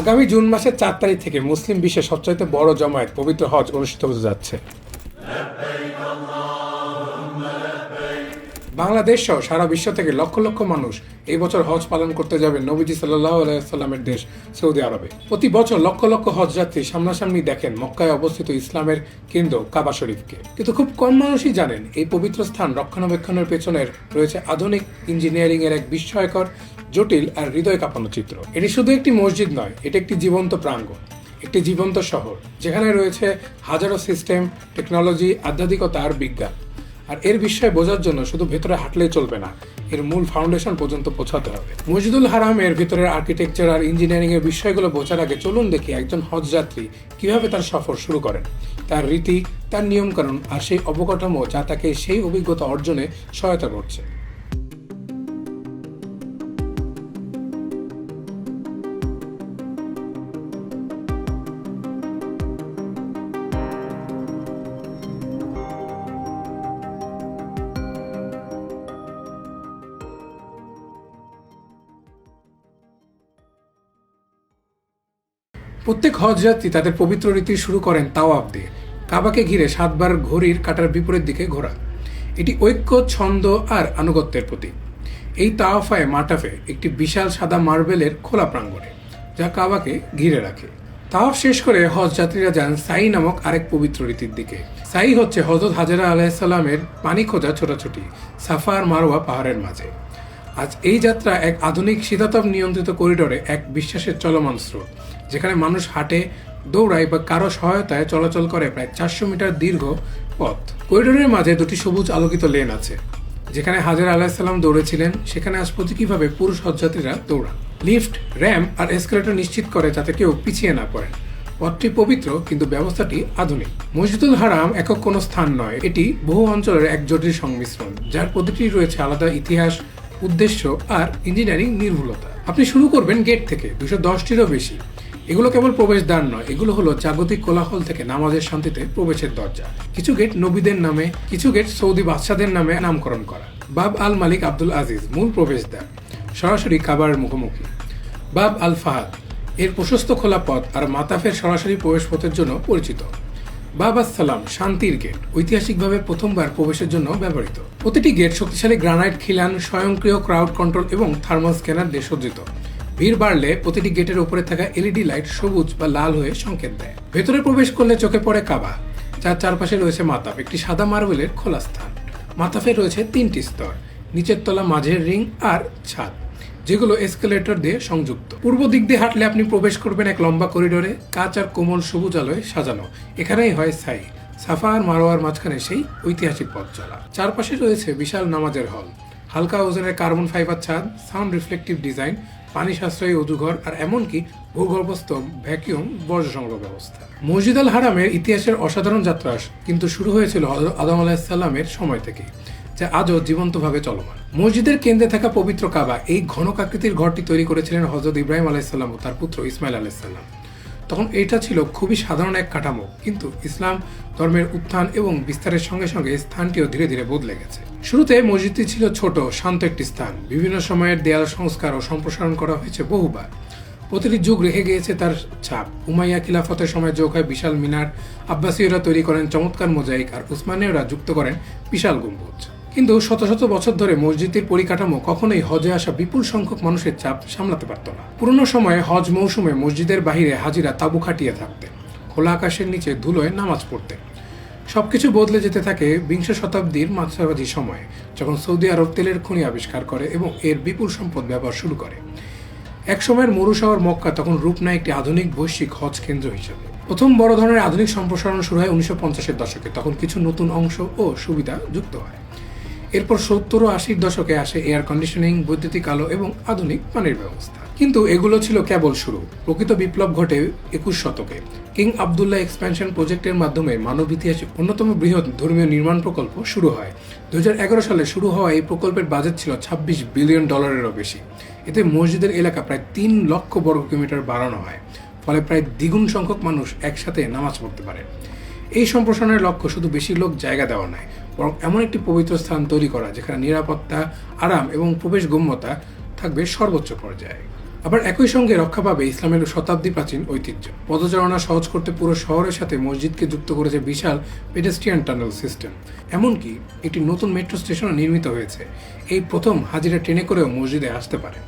আগামী জুন মাসের চার তারিখ থেকে মুসলিম বিশ্বের সবচাইতে বড় জমায়েত পবিত্র হজ অনুষ্ঠিত হতে যাচ্ছে। বাংলাদেশ সহ সারা বিশ্ব থেকে লক্ষ লক্ষ মানুষ এই বছর হজ পালন করতে যাবে নবীজি সাল্লাহ আলাইসাল্লামের দেশ সৌদি আরবে। প্রতি বছর লক্ষ লক্ষ হজ যাত্রী সামনাসামনি দেখেন মক্কায় অবস্থিত ইসলামের কেন্দ্র কাবা শরীফকে। কিন্তু খুব কম মানুষই জানেন এই পবিত্র স্থান রক্ষণাবেক্ষণের পেছনের রয়েছে আধুনিক ইঞ্জিনিয়ারিং এর এক বিস্ময়কর, জটিল আর হৃদয় কাঁপানো চিত্র। এটি শুধু একটি মসজিদ নয়, এটি একটি জীবন্ত প্রাঙ্গণ, একটি জীবন্ত শহর, যেখানে রয়েছে হাজারো সিস্টেম, টেকনোলজি, আধ্যাত্মিকতা আর বিজ্ঞান। আর এর বিষয়ে বোঝার জন্য শুধু ভেতরে হাঁটলেই চলবে না, এর মূল ফাউন্ডেশন পর্যন্ত পৌঁছাতে হবে। মসজিদুল হারামের ভিতরের আর্কিটেকচার আর ইঞ্জিনিয়ারিং এর বিষয়গুলো বোঝার আগে চলুন দেখি একজন হজ যাত্রী কীভাবে তার সফর শুরু করেন। তার রীতি, তার নিয়মকানুন আর সেই অবকাঠামো যা তাকে সেই অভিজ্ঞতা অর্জনে সহায়তা করছে। প্রত্যেক হজ যাত্রী তাদের পবিত্র রীতি শুরু করেন তাওয়াফ দিয়ে। কাবাকে ঘিরে সাতবার ঘড়ির কাটার বিপরীত দিকে ঘোরা। এটি ঐক্য, ছন্দ আর আনুগত্যের প্রতীক। এই তাওয়াফায় মাটাফে একটি বিশাল সাদা মার্বেলের খোলা প্রাঙ্গণে, যা কাবাকে ঘিরে রাখে। তাওয়াফ শেষ করে হজ যাত্রীরা যান সাই নামক আরেক পবিত্র রীতির দিকে। সাই হচ্ছে হজরত হাজারা আলাইসাল্লামের পানি খোঁজা ছোটাছুটি সাফা আর মারোয়া পাহাড়ের মাঝে। আজ এই যাত্রা এক আধুনিক শীতাতপ নিয়ন্ত্রিত করিডোরে এক বিশ্বাসের চলমান স্রোত, যেখানে মানুষ হাঁটে, দৌড়ায় বা কারও সহায়তায় চলাচল করে প্রায় চারশো মিটার দীর্ঘ পথ। করিডোরের মাঝে দুটি সবুজ আলোকিত লেন আছে, যেখানে হাজার আলাহিসাল্লাম দৌড়েছিলেন, সেখানে আজ প্রতীকীভাবে পুরুষ হজযাত্রীরা দৌড়ান। লিফট র্যাম্প আর এসকেলেটর নিশ্চিত করে যাতে কেউ পিছিয়ে না পড়েন। পথটি পবিত্র, কিন্তু ব্যবস্থাটি আধুনিক। মসজিদুল হারাম একক কোনো স্থান নয়, এটি বহু অঞ্চলের এক জটিল সংমিশ্রণ, যার প্রতিটি রয়েছে আলাদা ইতিহাস উদ্দেশ্য আর ইঞ্জিনিয়ারিং নির্ভুলতা। আপনি শুরু করবেন গেট থেকে, দুশো দশটিরও বেশি। এগুলো কেবল প্রবেশদ্বার নয়, এগুলো হলো জাগতিক কোলাহল থেকে নামাজের শান্তিতে প্রবেশের দরজা। কিছু গেট নবীদের নামে, কিছু গেট সৌদি বাদশাদের নামে নামকরণ করা। বাব আল মালিক আব্দুল আজিজ, মূল প্রবেশ প্রবেশদ্বার, সরাসরি কাবারের মুখোমুখি। বাব আল ফাহাদ, এর প্রশস্ত খোলা পথ আর মাতাফের সরাসরি প্রবেশ পথের জন্য পরিচিত। বাবা সালাম শান্তির গেট ঐতিহাসিকভাবে প্রথমবার প্রবেশের জন্য ব্যবহৃত। প্রতিটি গেট শক্তিশালী গ্রানাইট খিলান, স্বয়ংক্রিয় ক্রাউড কন্ট্রোল এবং থার্মাল স্ক্যানার দিয়ে সজ্জিত। ভিড় বাড়লে প্রতিটি গেটের উপরে থাকা এলইডি লাইট সবুজ বা লাল হয়ে সংকেত দেয়। ভেতরে প্রবেশ করলে চোখে পড়ে কাবা, যার চারপাশে রয়েছে মাতাফ একটি সাদা মার্বেলের খোলা স্থান। মাতাফে রয়েছে তিনটি স্তর, নিচের তলা মাঝের রিং আর ছাদ। যেগুলো এসকেলেটর দিয়ে সংযুক্ত। পূর্ব দিক দিয়ে হাঁটলে আপনি প্রবেশ করবেন এক লম্বা করিডোরে, কাঁচ আর কোমল সবুজ আলোয় সাজানো। এখানেই হয় সাই সাফা আর মারোয়ার মাঝখানে সেই ঐতিহাসিক পথ চলা চারপাশে রয়েছে বিশাল নামাজের হল। হালকা ওজনের কার্বন ফাইবার ছাদ সাউন্ড রিফ্লেকটিভ ডিজাইন পানি সাশ্রয়ী অজুঘর আর এমনকি ভূগর্ভস্থ ভ্যাকিউম বর্জ্য সংগ্রহ ব্যবস্থা। মসজিদ আল হারামের ইতিহাসের অসাধারণ যাত্রা কিন্তু শুরু হয়েছিল আদম আলাহিসাল্লামের সময় থেকে। যা আজও জীবন্তভাবে চলমান। মসজিদের কেন্দ্রে থাকা পবিত্র কাবা এই ঘনকাকৃতির ঘরটি তৈরি করেছিলেন হজরত ইব্রাহিম আলাইসাল্লাম ও তার পুত্র ইসমাইল আলাইসাল্লাম তখন এটা ছিল খুবই সাধারণ এক কাঠামো, কিন্তু ইসলাম ধর্মের উত্থান এবং বিস্তারের সঙ্গে সঙ্গে স্থানটিও ধীরে ধীরে বদলে গেছে। শুরুতে মসজিদটি ছিল ছোট, শান্ত একটি স্থান। বিভিন্ন সময়ের দেয়াল সংস্কার ও সম্প্রসারণ করা হয়েছে বহুবার। প্রতিটি যুগ রেখে গিয়েছে তার ছাপ। উমাইয়া খিলাফতের সময় যোগ হয় বিশাল মিনার আব্বাসীয়রা তৈরি করেন চমৎকার মোজাইক, আর উসমানীয়রা যুক্ত করেন বিশাল গম্বুজ। কিন্তু শত শত বছর ধরে মসজিদের পরিকাঠামো কখনোই হজে আসা বিপুল সংখ্যক মানুষের চাপ সামলাতে পারত না। পুরনো সময়ে হজ মৌসুমে মসজিদের বাহিরে হাজিরা তাঁবু খাটিয়ে থাকতেন। খোলা আকাশের নিচে ধুলোয় নামাজ পড়তেন। সবকিছু বদলে যেতে থাকে বিংশ শতাব্দীর মাঝামাঝি সময়ে, যখন সৌদি আরব তেলের খনি আবিষ্কার করে এবং এর বিপুল সম্পদ ব্যবহার শুরু করে। এক সময়ের মরু শহর মক্কা তখন রূপ নেয় একটি আধুনিক বৈশ্বিক হজ কেন্দ্র হিসেবে। প্রথম বড় ধরনের আধুনিক সম্প্রসারণ শুরু হয় উনিশশো পঞ্চাশের দশকে, তখন কিছু নতুন অংশ ও সুবিধা যুক্ত হয়। এরপর সত্তর ও আশির দশকে আসে এয়ার কন্ডিশনিং বৈদ্যুতিক আলো এবং আধুনিক পানির ব্যবস্থা। কিন্তু এগুলো ছিল কেবল শুরু। প্রকৃত বিপ্লব ঘটে একুশ শতকে। কিং আবদুল্লাহ এক্সপ্যানশন প্রজেক্টের মাধ্যমে মানব ইতিহাসে অন্যতম বৃহৎ ধর্মীয় নির্মাণ প্রকল্প শুরু হয়। দুহাজার এগারো সালে শুরু হওয়া এই প্রকল্পের বাজেট ছিল ছাব্বিশ বিলিয়ন ডলারেরও বেশি। এতে মসজিদের এলাকা প্রায় তিন লক্ষ বর্গ কিলোমিটার বাড়ানো হয়। ফলে প্রায় দ্বিগুণ সংখ্যক মানুষ একসাথে নামাজ পড়তে পারে। এই সম্প্রসারণের লক্ষ্য শুধু বেশি লোক জায়গা দেওয়া নয় বরং এমন একটি পবিত্র স্থান তৈরি করা যেখানে নিরাপত্তা, আরাম এবং প্রবেশ গম্যতা থাকবে সর্বোচ্চ পর্যায়ে। আবার একই সঙ্গে রক্ষা পাবে ইসলামের শতাব্দী প্রাচীন ঐতিহ্য। পদচারণা সহজ করতে পুরো শহরের সাথে মসজিদকে যুক্ত করেছে বিশাল পেডেস্ট্রিয়ান টানেল সিস্টেম এমনকি একটি নতুন মেট্রো স্টেশনও নির্মিত হয়েছে। এই প্রথম হাজিরা ট্রেনে করেও মসজিদে আসতে পারে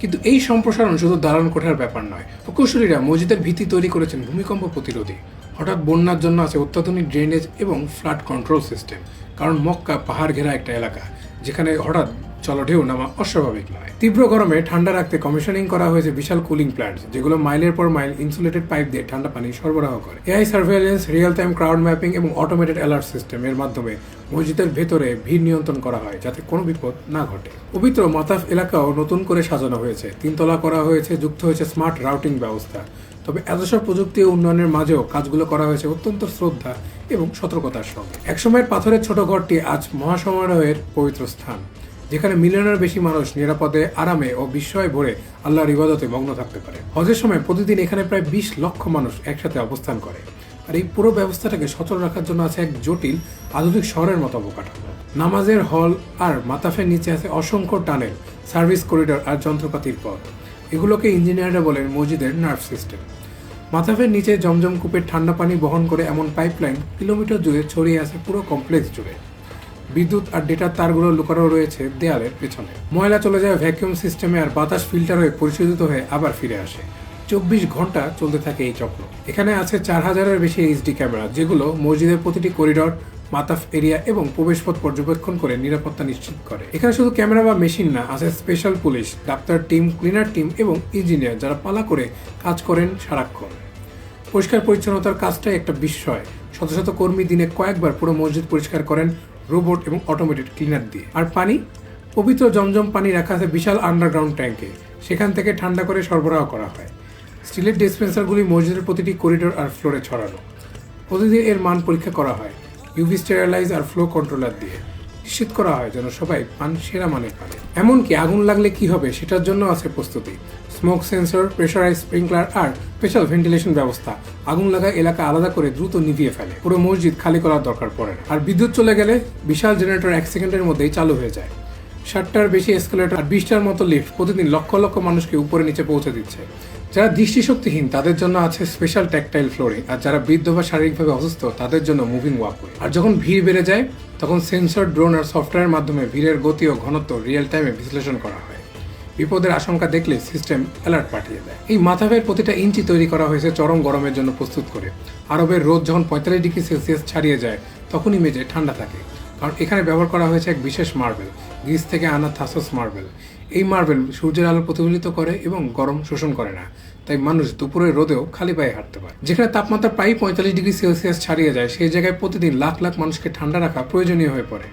কিন্তু এই সম্প্রসারণ শুধু দালান কোঠার ব্যাপার নয়, প্রকৌশলীরা মসজিদের ভীতি তৈরি করেছেন ভূমিকম্প প্রতিরোধী। হঠাৎ বন্যার জন্য আছে অত্যাধুনিক ড্রেনেজ এবং ফ্লাড কন্ট্রোল সিস্টেম কারণ মক্কা পাহাড় ঘেরা একটা এলাকা, যেখানে হঠাৎ জলঢেউ নামা অস্বাভাবিক নয়। তীব্র গরমে ঠান্ডা রাখতে কমিশনিং করা হয়েছে বিশাল কুলিং প্ল্যান্ট, যেগুলো মাইলের পর মাইল ইনসুলেটেড পাইপ দিয়ে ঠান্ডা পানি সরবরাহ করে। AI surveillance real time crowd mapping এবং অটোমেটেড অ্যালার্ট সিস্টেম এর মাধ্যমে মসজিদের ভেতরে ভিড় নিয়ন্ত্রণ করা হয়, যাতে কোনো বিপদ না ঘটে। পবিত্র মাতাফ এলাকাও নতুন করে সাজানো হয়েছে। তিনতলা করা হয়েছে, যুক্ত হয়েছে স্মার্ট রাউটিং ব্যবস্থা। তবে এত সব প্রযুক্তি উন্নয়নের মাঝেও কাজগুলো করা হয়েছে অত্যন্ত শ্রদ্ধা এবং সতর্কতার সঙ্গে। একসময়ের পাথরের ছোট ঘরটি আজ মহাসমারোহের পবিত্র স্থান। যেখানে মিলিয়নের বেশি মানুষ নিরাপদে, আরামে ও বিস্ময়ে ভরে আল্লাহর ইবাদতে মগ্ন থাকতে পারে। হজের সময় প্রতিদিন এখানে প্রায় বিশ লক্ষ মানুষ একসাথে অবস্থান করে। আর এই পুরো ব্যবস্থাটাকে সচল রাখার জন্য আছে এক জটিল, আধুনিক শহরের মতো অবকাঠামো। নামাজের হল আর মাতাফের নিচে আছে অসংখ্য টানেল, সার্ভিস করিডর আর যন্ত্রপাতির পথ। এগুলোকে ইঞ্জিনিয়াররা বলেন মসজিদের নার্ভ সিস্টেম। মাথাফের নিচে জমজম কূপের ঠান্ডা পানি বহন করে এমন পাইপলাইন কিলোমিটার জুড়ে ছড়িয়ে আছে পুরো কমপ্লেক্স জুড়ে। বিদ্যুৎ আর ডেটার তারগুলো লুকানো রয়েছে দেয়ালের পেছনে। ময়লা চলে যায় ভ্যাকুয়াম সিস্টেমে আর বাতাস ফিল্টার হয়ে পরিশোধিত হয়ে আবার ফিরে আসে। চব্বিশ ঘণ্টা চলতে থাকে এই চক্র। এখানে আছে চার হাজারের বেশি এইচডি ক্যামেরা যেগুলো মসজিদের প্রতিটি করিডর মাতাফ এরিয়া এবং প্রবেশপথ পর্যবেক্ষণ করে নিরাপত্তা নিশ্চিত করে। এখানে শুধু ক্যামেরা বা মেশিন না, আছে special police doctor team cleaner team এবং ইঞ্জিনিয়ার যারা পালা করে কাজ করেন সারাক্ষণ। পরিষ্কার পরিচ্ছন্নতার কাজটাই একটা বিস্ময় শত শত কর্মী দিনে কয়েকবার পুরো মসজিদ পরিষ্কার করেন রোবট এবং অটোমেটেড ক্লিনার দিয়ে। আর পানি? পবিত্র জমজম পানি রাখা আছে বিশাল আন্ডারগ্রাউন্ড ট্যাঙ্কে সেখান থেকে ঠান্ডা করে সরবরাহ করা হয়। স্টিলের ডিসপেন্সারগুলি মসজিদের প্রতিটি করিডোর আর ফ্লোরে ছড়ানো। প্রতিদিন এর মান পরীক্ষা করা হয়। ইউভি স্টেরালাইজ আর ফ্লো কন্ট্রোলার দিয়ে। নিশ্চিত করা হয় যেন সবাই পান সেরা মানের পান। এমনকি আগুন লাগলে কি হবে সেটার জন্য আছে প্রস্তুতি। স্মোক সেন্সর প্রেশারাইজ স্প্রিংকলার আর স্পেশাল ভেন্টিলেশন ব্যবস্থা। আগুন লাগা এলাকা আলাদা করে দ্রুত নিভিয়ে ফেলে। পুরো মসজিদ খালি করার দরকার পড়ে আর বিদ্যুৎ চলে গেলে বিশাল জেনারেটর এক সেকেন্ডের মধ্যেই চালু হয়ে যায়। ষাটটার বেশি এসকেলেটর আর বিশটার মতো লিফট প্রতিদিন লক্ষ লক্ষ মানুষকে উপরে নিচে পৌঁছে দিচ্ছে। যারা দৃষ্টিশক্তিহীন, তাদের জন্য আছে স্পেশাল ট্যাকটাইল ফ্লোরিং আর যারা বৃদ্ধ বা শারীরিকভাবে অসুস্থ, তাদের জন্য মুভিং ওয়াকওয়ে আর যখন ভিড় বেড়ে যায়, তখন সেন্সর ড্রোন আর সফটওয়্যারের মাধ্যমে ভিড়ের গতি ও ঘনত্ব রিয়েল টাইমে বিশ্লেষণ করা হয়। বিপদের আশঙ্কা দেখলে সিস্টেম অ্যালার্ট পাঠিয়ে দেয়। এই মাথাবের প্রতিটা ইঞ্চি তৈরি করা হয়েছে চরম গরমের জন্য প্রস্তুত করে। আরবের রোদ যখন পঁয়তাল্লিশ ডিগ্রি সেলসিয়াস ছাড়িয়ে যায়, তখনই মেঝে ঠান্ডা থাকে। কারণ এখানে ব্যবহার করা হয়েছে এক বিশেষ মার্বেল, গ্রিস থেকে আনা থাসস মার্বেল। এই মার্বেল সূর্যের আলো প্রতিফলিত করে এবং গরম শোষণ করে না, তাই মানুষ দুপুরের রোদেও খালি পায়ে হাঁটতে পারে। যেখানে তাপমাত্রা প্রায় পঁয়তাল্লিশ ডিগ্রি সেলসিয়াস ছাড়িয়ে যায়, সেই জায়গায় প্রতিদিন লাখ লাখ মানুষকে ঠান্ডা রাখা প্রয়োজনীয় হয়ে পড়ে।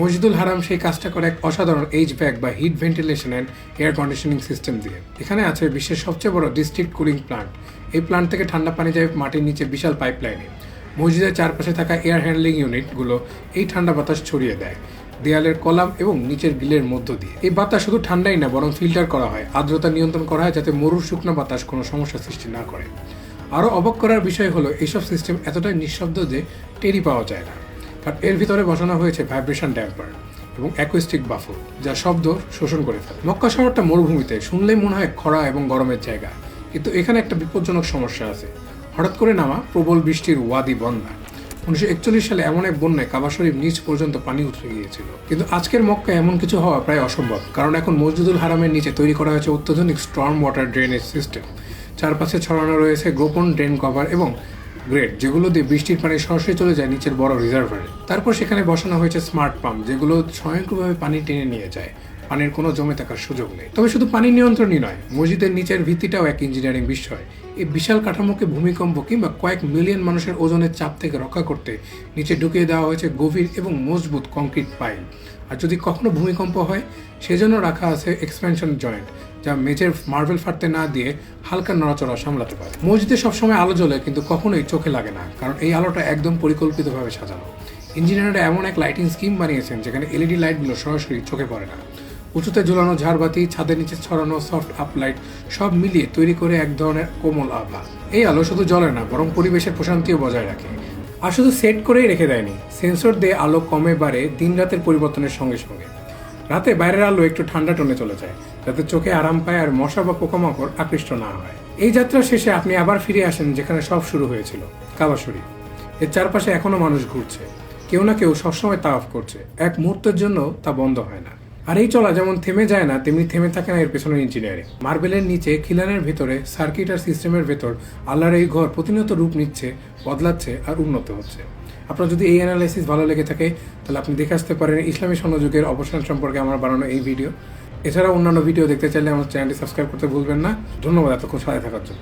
মসজিদুল হারাম সেই কাজটা করে এক অসাধারণ এইচ ব্যাগ বা heat ventilation and air conditioning system দিয়ে। এখানে আছে বিশ্বের সবচেয়ে বড় ডিস্ট্রিক্ট কুলিং প্লান্ট। এই প্লান্ট থেকে ঠান্ডা পানি যায় মাটির নিচে বিশাল পাইপলাইনে। মসজিদের চারপাশে থাকা এয়ার হ্যান্ডলিং ইউনিটগুলো এই ঠান্ডা বাতাস ছড়িয়ে দেয়। দেয়ালের কলাম এবং নিচের গিলের মধ্য দিয়ে। এই বাতাস শুধু ঠান্ডাই না, বরং ফিল্টার করা হয়। আর্দ্রতা নিয়ন্ত্রণ করা হয় যাতে মরুর শুকনো বাতাস কোনো সমস্যা সৃষ্টি না করে। আরও অবাক করার বিষয় হলো এইসব সিস্টেম এতটাই নিঃশব্দ যে টেরি পাওয়া যায় না। কারণ এর ভিতরে বসানো হয়েছে ভাইব্রেশন ড্যাম্পার এবং অ্যাকুইস্টিক বাফর যা শব্দ শোষণ করে ফেলে। মক্কা শহরটা মরুভূমিতে, শুনলেই মনে হয় খরা এবং গরমের জায়গা। কিন্তু এখানে একটা বিপজ্জনক সমস্যা আছে। হঠাৎ করে নামা প্রবল বৃষ্টির ওয়াদি বন্যা। উনিশশো একচল্লিশ সালে এমন এক বন্যায় কাবা শরীফ নিচ পর্যন্ত পানি উঠে গিয়েছিল। কিন্তু আজকের মক্কা এমন কিছু হওয়া প্রায় অসম্ভব, কারণ এখন মসজিদুল হারামের নিচে তৈরি করা হয়েছে অত্যাধুনিক স্টর্ম ওয়াটার ড্রেনেজ সিস্টেম চারপাশে ছড়ানো রয়েছে গোপন ড্রেন কভার এবং গ্রেড যেগুলো দিয়ে বৃষ্টির পানি সরাসরি চলে যায় নিচের বড় রিজার্ভারে তারপর সেখানে বসানো হয়েছে স্মার্ট পাম্প যেগুলো স্বয়ংক্রিয়ভাবে পানি টেনে নিয়ে যায়। পানির কোনো জমে থাকার সুযোগ নেই। তবে শুধু পানি নিয়ন্ত্রণই নয়, মসজিদের নিচের ভিত্তিটাও এক ইঞ্জিনিয়ারিং বিষয়। এই বিশাল কাঠামোকে ভূমিকম্প কিংবা কয়েক মিলিয়ন মানুষের ওজনের চাপ থেকে রক্ষা করতে নিচে ঢুকিয়ে দেওয়া হয়েছে গভীর এবং মজবুত কংক্রিট পাইল আর যদি কখনো ভূমিকম্প হয়, সেজন্য রাখা আছে এক্সপেনশন জয়েন্ট যা মেঝের মার্বেল ফাটতে না দিয়ে হালকা নড়াচড়া সামলাতে পারে। মসজিদে সবসময় আলো জ্বলে, কিন্তু কখনোই চোখে লাগে না, কারণ এই আলোটা একদম পরিকল্পিতভাবে সাজানো। ইঞ্জিনিয়াররা এমন এক লাইটিং স্কিম বানিয়েছেন, যেখানে এলইডি লাইটগুলো সরাসরি চোখে পড়ে না। উঁচুতে ঝুলানো ঝাড়বাতি, ছাদের নিচে ছড়ানো সফট আপ লাইট সব মিলিয়ে তৈরি করে এক ধরনের কোমল আভা। এই আলো শুধু জ্বলে না, বরং পরিবেশের প্রশান্তিও বজায় রাখে। আর শুধু সেট করেই রেখে দেয়নি সেন্সর দিয়ে আলো কমে বাড়ে দিন রাতের পরিবর্তনের সঙ্গে সঙ্গে। রাতে বাইরের আলো একটু ঠান্ডা টনে চলে যায়, যাতে চোখে আরাম পায় আর মশা বা পোকামাকড় আকৃষ্ট না হয়। এই যাত্রা শেষে আপনি আবার ফিরে আসেন, যেখানে সব শুরু হয়েছিল কাবা শরীফ এর চারপাশে এখনও মানুষ ঘুরছে। কেউ না কেউ সবসময় তাওয়াফ করছে। এক মুহূর্তের জন্য তা বন্ধ হয় না। আর এই চলা যেমন থেমে যায় না, তেমনি থেমে থাকে না এর পেছনে ইঞ্জিনিয়ারিং মার্বেলের নিচে খিলানের ভেতরে সার্কিট আর সিস্টেমের ভেতর আল্লাহর এই ঘর প্রতিনিয়ত রূপ নিচ্ছে, বদলাচ্ছে আর উন্নত হচ্ছে। আপনার যদি এই অ্যানালাইসিস ভালো লেগে থাকে, তাহলে আপনি দেখে আসতে পারেন ইসলামী স্বর্ণযুগের অবসান সম্পর্কে আমার বানানো এই ভিডিও এছাড়া অন্যান্য ভিডিও দেখতে চাইলে আমার চ্যানেলটি সাবস্ক্রাইব করতে ভুলবেন না। ধন্যবাদ এতক্ষণ সাথে থাকার জন্য।